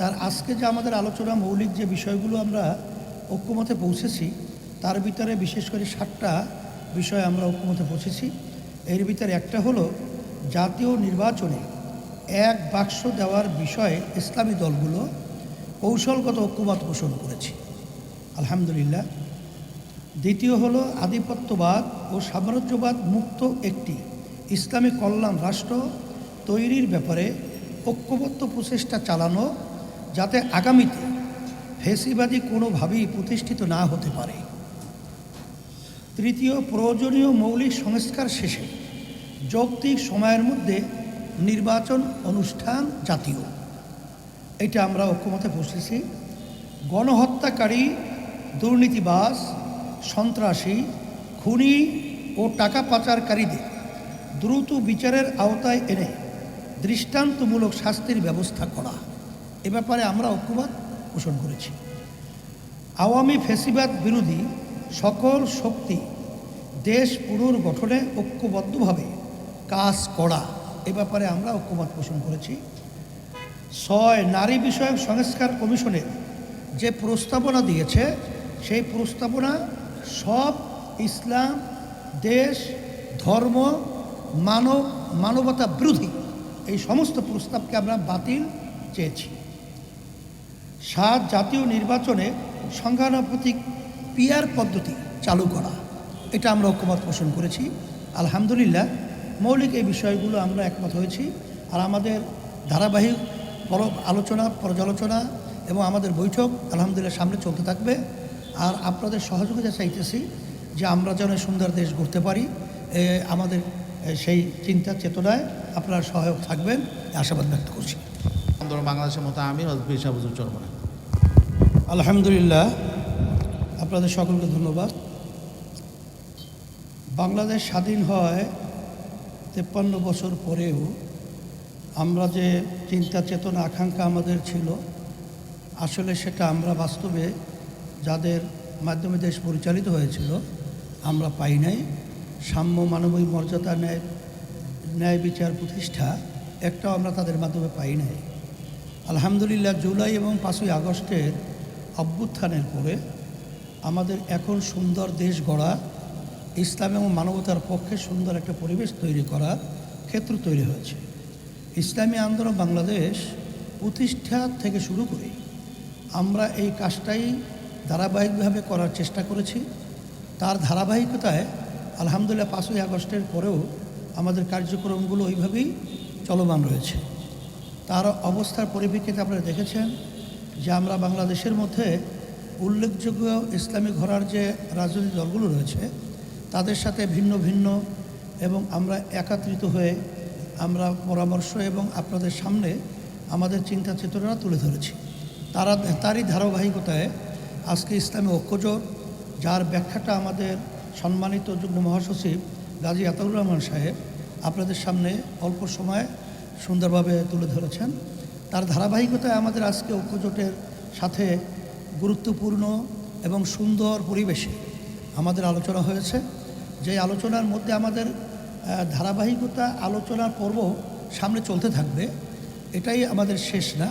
তার আজকে যে আমাদের আলোচনা মৌলিক যে বিষয়গুলো আমরা ঐক্যমতে পৌঁছেছি, তার ভিতরে বিশেষ করে সাতটা বিষয় আমরা ঐক্যমতে পৌঁছেছি। এর ভিতরে একটা হলো, জাতীয় নির্বাচনে এক বাক্স দেওয়ার বিষয়ে ইসলামী দলগুলো কৌশলগত ঐক্যমত পোষণ করেছি। আলহামদুলিল্লাহ। দ্বিতীয় হলো, আধিপত্যবাদ ও সাম্রাজ্যবাদ মুক্ত একটি ইসলামী কল্যাণ রাষ্ট্র তৈরির ব্যাপারে ঐক্যবদ্ধ প্রচেষ্টা চালানো যাতে আগামীতে ফেসিবাদী কোনোভাবেই প্রতিষ্ঠিত না হতে পারে। তৃতীয়, প্রয়োজনীয় মৌলিক সংস্কার শেষে যৌক্তিক সময়ের মধ্যে নির্বাচন অনুষ্ঠান জাতীয়। এটা আমরা ঐক্যমতে বসেছি। গণহত্যাকারী দুর্নীতিবাস সন্ত্রাসী, খুনি ও টাকা পাচারকারীদের দ্রুত বিচারের আওতায় এনে দৃষ্টান্তমূলক শাস্তির ব্যবস্থা করা। এ ব্যাপারে আমরা ঐক্যমত পোষণ করেছি। আওয়ামী ফেসিবাদ বিরোধী সকল শক্তি দেশ পুনর্গঠনে ঐক্যবদ্ধভাবে কাজ করা, এ ব্যাপারে আমরা ঐক্যমত পোষণ করেছি। ছয় নারী বিষয়ক সংস্কার কমিশনের যে প্রস্তাবনা দিয়েছে, সেই প্রস্তাবনা সব ইসলাম, দেশ, ধর্ম, মানব, মানবতা বিরোধী এই সমস্ত প্রস্তাবকে আমরা বাতিল চেয়েছি। সাত জাতীয় নির্বাচনে সংখ্যানুপাতিক পিয়ার পদ্ধতি চালু করা। এটা আমরা ঐক্যমত পোষণ করেছি। আলহামদুলিল্লাহ, মৌলিক এই বিষয়গুলো আমরা একমত হয়েছি। আর আমাদের ধারাবাহিক পর আলোচনা, পর্যালোচনা এবং আমাদের বৈঠক আলহামদুলিল্লাহ সামনে চলতে থাকবে। আর আপনাদের সহযোগিতা চাইতেছি যে আমরা যেন সুন্দর দেশ গড়তে পারি। আমাদের সেই চিন্তা, চেতনায় আপনারা সহায়ক থাকবেন। আশাবাদ ব্যক্ত করছি। আন্দোলন বাংলাদেশের মতো আমি আলহামদুলিল্লাহ, আপনাদের সকলকে ধন্যবাদ। বাংলাদেশ স্বাধীন হয় তেপ্পান্ন বছর পরেও আমরা যে চিন্তা, চেতনা, আকাঙ্ক্ষা আমাদের ছিল, আসলে সেটা আমরা বাস্তবে যাদের মাধ্যমে দেশ পরিচালিত হয়েছিল, আমরা পাই নাই। সাম্য মানবিক মর্যাদা ন্যায় ন্যায় বিচার প্রতিষ্ঠা একটাও আমরা তাদের মাধ্যমে পাই নাই। আলহামদুলিল্লাহ জুলাই এবং পাঁচই আগস্টের অভ্যুত্থানের পরে আমাদের এখন সুন্দর দেশ গড়া, ইসলাম এবং মানবতার পক্ষে সুন্দর একটা পরিবেশ তৈরি করার ক্ষেত্র তৈরি হয়েছে। ইসলামী আন্দোলন বাংলাদেশ প্রতিষ্ঠা থেকে শুরু করে আমরা এই কাজটাই ধারাবাহিকভাবে করার চেষ্টা করেছি। তার ধারাবাহিকতায় আলহামদুলিল্লাহ পাঁচই আগস্টের পরেও আমাদের কার্যক্রমগুলো ওইভাবেই চলমান রয়েছে। তার অবস্থার পরিপ্রেক্ষিতে আপনারা দেখেছেন যে আমরা বাংলাদেশের মধ্যে উল্লেখযোগ্য ইসলামী ঘরার যে রাজনৈতিক দলগুলো রয়েছে, তাদের সাথে ভিন্ন ভিন্ন এবং আমরা একাত্রিত হয়ে আমরা পরামর্শ এবং আপনাদের সামনে আমাদের চিন্তা চেতনা তুলে ধরেছি। তারা, তারই ধারাবাহিকতায় আজকে ইসলামী ঐক্যজোট, যার ব্যাখ্যাটা আমাদের সম্মানিত যুগ্ম মহাসচিব গাজী আতাউর রহমান সাহেব আপনাদের সামনে অল্প সময়ে সুন্দরভাবে তুলে ধরেছেন। তার ধারাবাহিকতায় আমাদের আজকে ঐক্যজোটের সাথে গুরুত্বপূর্ণ এবং সুন্দর পরিবেশে আমাদের আলোচনা হয়েছে। যে আলোচনার মধ্যে আমাদের ধারাবাহিকতা আলোচনার পর্ব সামনে চলতে থাকবে, এটাই আমাদের শেষ না।